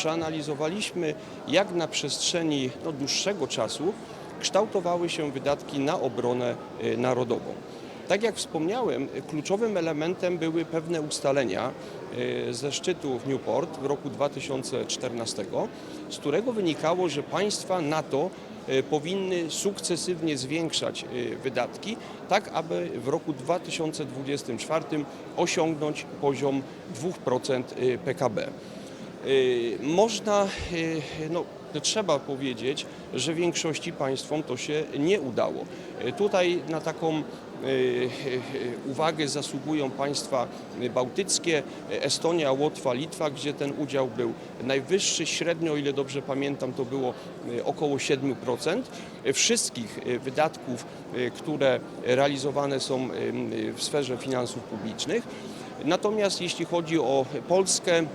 przeanalizowaliśmy, jak na przestrzeni no, dłuższego czasu kształtowały się wydatki na obronę y, narodową. Tak jak wspomniałem, kluczowym elementem były pewne ustalenia y, ze szczytu w Newport w roku 2014, z którego wynikało, że państwa NATO y, powinny sukcesywnie zwiększać wydatki, tak aby w roku 2024 osiągnąć poziom 2% y, PKB. Y, Można, y, no, trzeba powiedzieć, że większości państwom to się nie udało. Y, Tutaj na taką uwagę zasługują państwa bałtyckie, Estonia, Łotwa, Litwa, gdzie ten udział był najwyższy, średnio, o ile dobrze pamiętam, to było około 7% wszystkich wydatków, które realizowane są w sferze finansów publicznych. Natomiast jeśli chodzi o Polskę,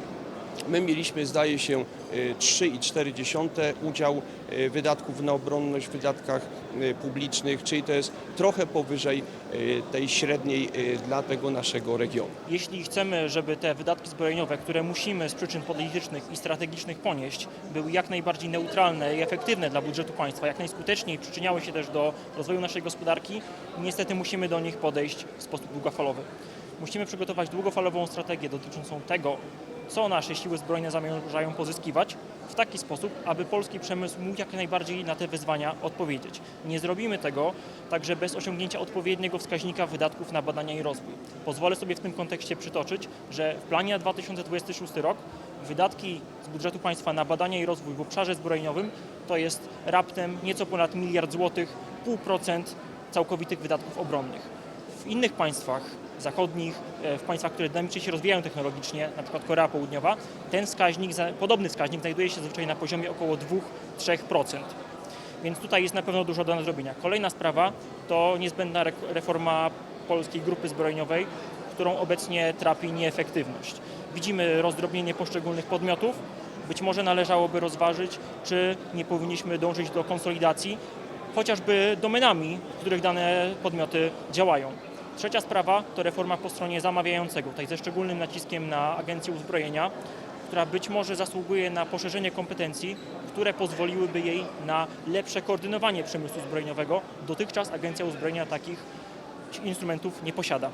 My mieliśmy, zdaje się, y, 3,4 udział y, wydatków na obronność w wydatkach y, publicznych, czyli to jest trochę powyżej y, tej średniej y, dla tego naszego regionu. Jeśli chcemy, żeby te wydatki zbrojeniowe, które musimy z przyczyn politycznych i strategicznych ponieść, były jak najbardziej neutralne i efektywne dla budżetu państwa, jak najskuteczniej przyczyniały się też do rozwoju naszej gospodarki, niestety musimy do nich podejść w sposób długofalowy. Musimy przygotować długofalową strategię dotyczącą tego, co nasze siły zbrojne zamierzają pozyskiwać w taki sposób, aby polski przemysł mógł jak najbardziej na te wyzwania odpowiedzieć. Nie zrobimy tego także bez osiągnięcia odpowiedniego wskaźnika wydatków na badania i rozwój. Pozwolę sobie w tym kontekście przytoczyć, że w planie na 2026 rok wydatki z budżetu państwa na badania i rozwój w obszarze zbrojeniowym to jest raptem nieco ponad miliard złotych, 0,5% całkowitych wydatków obronnych. W innych państwach zachodnich, e, w państwach, które dynamicznie się rozwijają technologicznie, na przykład Korea Południowa, ten wskaźnik, podobny wskaźnik znajduje się zazwyczaj na poziomie około 2-3%. Więc tutaj jest na pewno dużo do nadrobienia. Kolejna sprawa to niezbędna reforma polskiej grupy zbrojeniowej, którą obecnie trapi nieefektywność. Widzimy rozdrobnienie poszczególnych podmiotów. Być może należałoby rozważyć, czy nie powinniśmy dążyć do konsolidacji, chociażby domenami, w których dane podmioty działają. Trzecia sprawa to reforma po stronie zamawiającego, tutaj ze szczególnym naciskiem na Agencję Uzbrojenia, która być może zasługuje na poszerzenie kompetencji, które pozwoliłyby jej na lepsze koordynowanie przemysłu zbrojeniowego. Dotychczas Agencja Uzbrojenia takich instrumentów nie posiada.